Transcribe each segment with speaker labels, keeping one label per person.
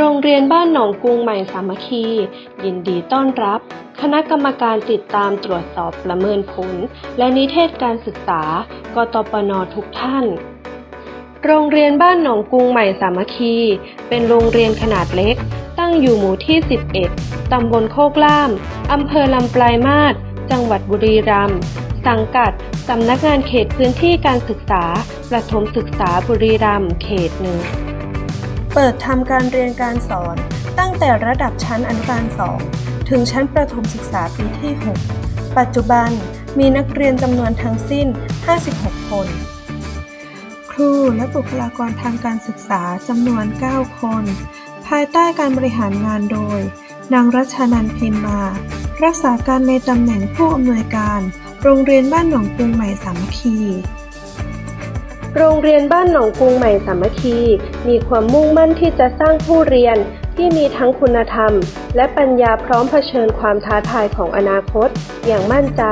Speaker 1: โรงเรียนบ้านหนองกุงใหม่สามัคคี ยินดีต้อนรับ คณะกรรมการติดตามตรวจสอบประเมินผล และนิเทศการศึกษากตปนทุกท่าน โรงเรียนบ้านหนองกุงใหม่สามัคคี เป็นโรงเรียนขนาดเล็ก ตั้งอยู่หมู่ที่ 11 ตำบลโคกล่าม อำเภอลำปลายมาศจังหวัดบุรีรัมย์สังกัดสำนักงานเขตพื้นที่การศึกษาประถมศึกษาบุรีรัมย์เขตหนึ่ง เปิดทำการเรียนการสอน ตั้งแต่ระดับชั้นอนุบาล 2 ถึงชั้นประถมศึกษาปีที่ 6 ปัจจุบันมีนักเรียนจำนวนทั้งสิ้น 56 คน ครูและบุคลากรทางการศึกษาจำนวน 9 คน ภายใต้การบริหารงานโดย นางรัชนันเพ็ญมา รักษาการในตำแหน่งผู้อำนวยการ โรงเรียนบ้านหนองกรุงใหม่สามัคคี โรงเรียนบ้านหนองกรุงใหม่สามัคคี มีความมุ่งมั่นที่จะสร้างผู้เรียนที่มีทั้งคุณธรรม และปัญญาพร้อมเผชิญความท้าทายของอนาคต อย่างมั่นใจ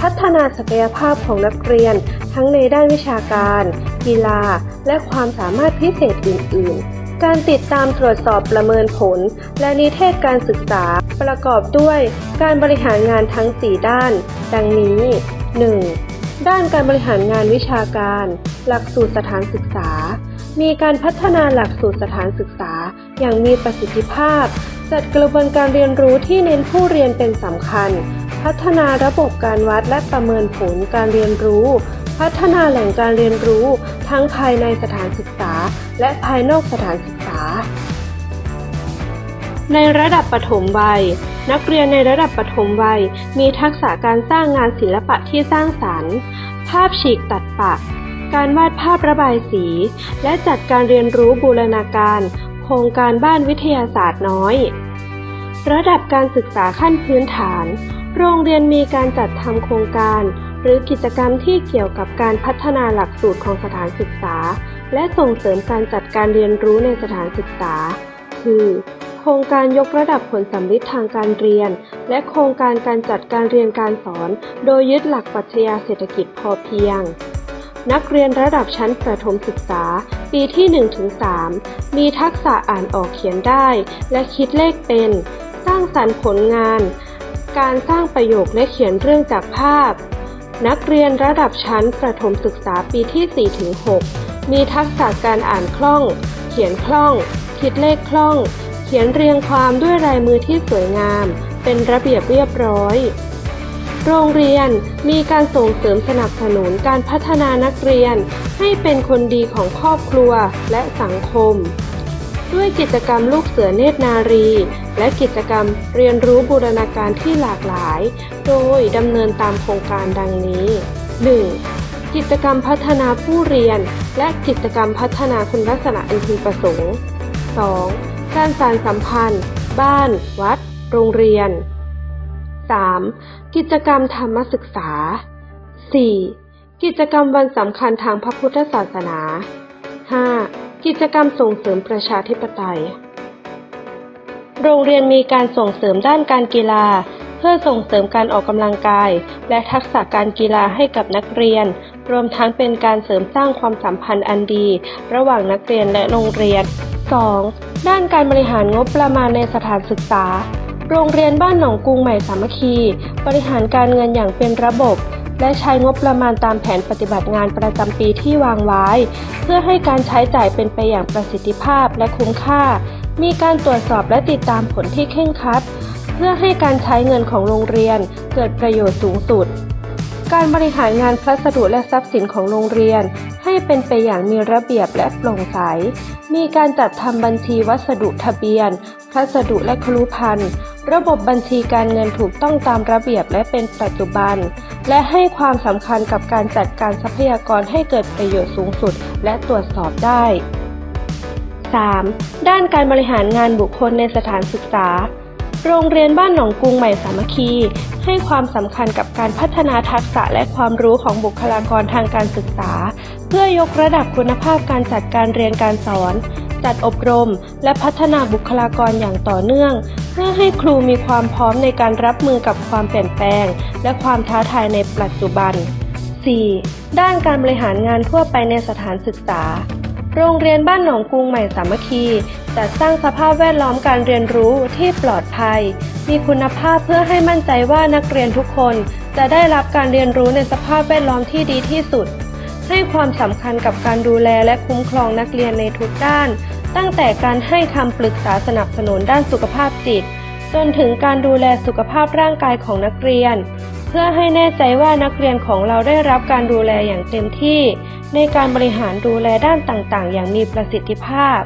Speaker 1: พัฒนาศักยภาพของนักเรียน ทั้งในด้านวิชาการ กีฬา และความสามารถพิเศษอื่น ๆการติดตามตรวจสอบประเมินผล และนิเทศการศึกษาประกอบด้วย การบริหารงานทั้ง 4 ด้าน ดังนี้านการบริหารงานวิชาการ หลักสูตรสถานศึกษา มีการพัฒนาหลักสูตรสถานศึกษา อย่างมีประสิทธิภาพ จัดกระบวนการเรียนรู้ที่เน้นผู้เรียนเป็นสำคัญ พัฒนาระบบการวัดและประเมินผลการเรียนรู้ พัฒนาแหล่งการเรียนรู้ ทั้งภายในสถานศึกษา และภายนอกสถานศึกษา ในระดับปฐมวัยนักเรียนในระดับปฐมวัย มีทักษะการสร้างงานศิลปะที่สร้างสรรค์ ภาพฉีกตัดปะการวาดภาพระบายสี และจัดการเรียนรู้บูรณาการ โครงการบ้านวิทยาศาสตร์น้อย ระดับการศึกษาขั้นพื้นฐาน โรงเรียนมีการจัดทำโครงการ หรือกิจกรรมที่เกี่ยวกับการพัฒนาหลักสูตรของสถานศึกษา และส่งเสริมการจัดการเรียนรู้ในสถานศึกษา คือ ครงการยกระดับผลสัมฤทธิ์ทางการเรียน และโครงการการจัดการเรียนการสอน โดยยึดหลักปรัชญาเศรษฐกิจพอเพียง นักเรียนระดับชั้นประถมศึกษา ปีที่ 1-3 มีทักษะอ่านออกเขียนได้ และคิดเลขเป็น สร้างสรรค์ผลงาน การสร้างประโยคและเขียนเรื่องจากภาพ นักเรียนระดับชั้นประถมศึกษาปีที่ 4-6 มีทักษะการอ่านคล่อง เขียนคล่อง คิดเลขคล่อง เขียนเรียงความด้วยลายมือที่สวยงาม เป็นระเบียบเรียบร้อย โรงเรียนมีการส่งเสริมสนับสนุนการพัฒนานักเรียน ให้เป็นคนดีของครอบครัวและสังคม ด้วยกิจกรรมลูกเสือเนตรนารี และกิจกรรมเรียนรู้บูรณาการที่หลากหลาย โดยดำเนินตามโครงการดังนี้ 1. กิจกรรมพัฒนาผู้เรียน และกิจกรรมพัฒนาคุณลักษณะอันพึงประสงค์ 2. การสานสัมพันธ์ บ้าน วัด โรงเรียน 3. กิจกรรมธรรมศึกษา 4. กิจกรรมวันสำคัญทางพระพุทธศาสนา 5. กิจกรรมส่งเสริมประชาธิปไตย โรงเรียนมีการส่งเสริมด้านการกีฬา เพื่อส่งเสริมการออกกำลังกาย และทักษะการกีฬาให้กับนักเรียน รวมทั้งเป็นการเสริมสร้างความสัมพันธ์อันดี ระหว่างนักเรียนและโรงเรียน 2. ด้านการบริหารงบประมาณในสถานศึกษา โรงเรียนบ้านหนองกรุงใหม่สามัคคี บริหารการเงินอย่างเป็นระบบ และใช้งบประมาณตามแผนปฏิบัติงานประจำปีที่วางไว้ เพื่อให้การใช้จ่ายเป็นไปอย่างประสิทธิภาพและคุ้มค่า มีการตรวจสอบและติดตามผลที่เคร่งครัด เพื่อให้การใช้เงินของโรงเรียนเกิดประโยชน์สูงสุด การบริหารงานพัสดุและทรัพย์สินของโรงเรียน ให้เป็นไปอย่างมีระเบียบและโปร่งใส มีการจัดทำบัญชีวัสดุทะเบียน พัสดุและครุภัณฑ์ ระบบบัญชีการเงินถูกต้องตามระเบียบและเป็นปัจจุบัน และให้ความสำคัญกับการจัดการทรัพยากรให้เกิดประโยชน์สูงสุด และตรวจสอบได้ 3. ด้านการบริหารงานบุคคลในสถานศึกษา โรงเรียนบ้านหนองกรุงใหม่สามัคคี ให้ความสำคัญกับการพัฒนาทักษะและความรู้ของบุคลากรทางการศึกษา เพื่อยกระดับคุณภาพการจัดการเรียนการสอน จัดอบรม และพัฒนาบุคลากรอย่างต่อเนื่อง เพื่อให้ครูมีความพร้อมในการรับมือกับความเปลี่ยนแปลง และความท้าทายในปัจจุบัน 4. ด้านการบริหารงานทั่วไปในสถานศึกษา โรงเรียนบ้านหนองกรุงใหม่สามัคคี จัดสร้างสภาพแวดล้อมการเรียนรู้ที่ปลอดภัย มีคุณภาพเพื่อให้มั่นใจว่านักเรียนทุกคน จะได้รับการเรียนรู้ในสภาพแวดล้อมที่ดีที่สุด ให้ความสำคัญกับการดูแลและคุ้มครองนักเรียนในทุกด้าน ตั้งแต่การให้คำปรึกษาสนับสนุนด้านสุขภาพจิต จนถึงการดูแลสุขภาพร่างกายของนักเรียน พื่อให้แน่ใจว่านักเรียนของเราได้รับการดูแลอย่างเต็มที่ ในการบริหารดูแลด้านต่างๆ อย่างมีประสิทธิภาพ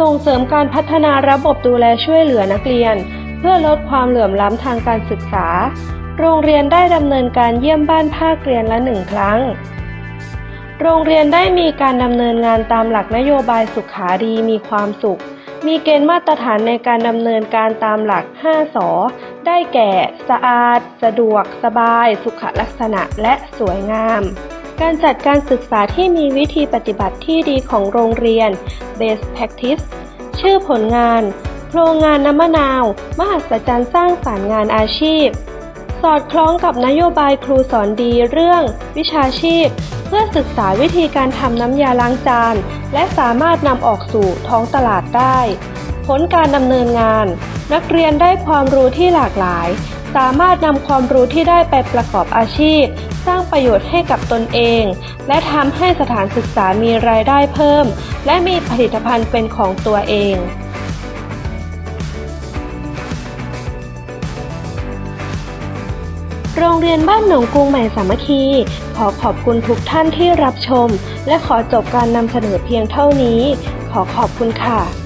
Speaker 1: ส่งเสริมการพัฒนาระบบดูแลช่วยเหลือนักเรียน เพื่อลดความเหลื่อมล้ำทางการศึกษา โรงเรียนได้ดำเนินการเยี่ยมบ้านภาคเรียนละหนึ่งครั้ง โรงเรียนได้มีการดำเนินงานตามหลักนโยบายสุขาดีมีความสุข มีเกณฑ์มาตรฐานในการดำเนินการตามหลัก 5สอได้แก่ สะอาด สะดวก สบาย สุขลักษณะ และสวยงาม การจัดการศึกษาที่มีวิธีปฏิบัติที่ดีของโรงเรียน Best Practice ชื่อผลงาน โครงงานน้ำมะนาว มหัศจรรย์สร้างสารรค์งานอาชีพ สอดคล้องกับนโยบายครูสอนดีเรื่อง วิชาชีพ เพื่อศึกษาวิธีการทำน้ำยาล้างจาน และสามารถนำออกสู่ท้องตลาดได้ ผลการดำเนินงาน นักเรียนได้ความรู้ที่หลากหลาย สามารถนำความรู้ที่ได้ไปประกอบอาชีพ สร้างประโยชน์ให้กับตนเอง และทำให้สถานศึกษามีรายได้เพิ่ม และมีผลิตภัณฑ์เป็นของตัวเอง โรงเรียนบ้านหนองกรุงใหม่สามัคคี ขอขอบคุณทุกท่านที่รับชม และขอจบการนำเสนอเพียงเท่านี้ ขอขอบคุณค่ะ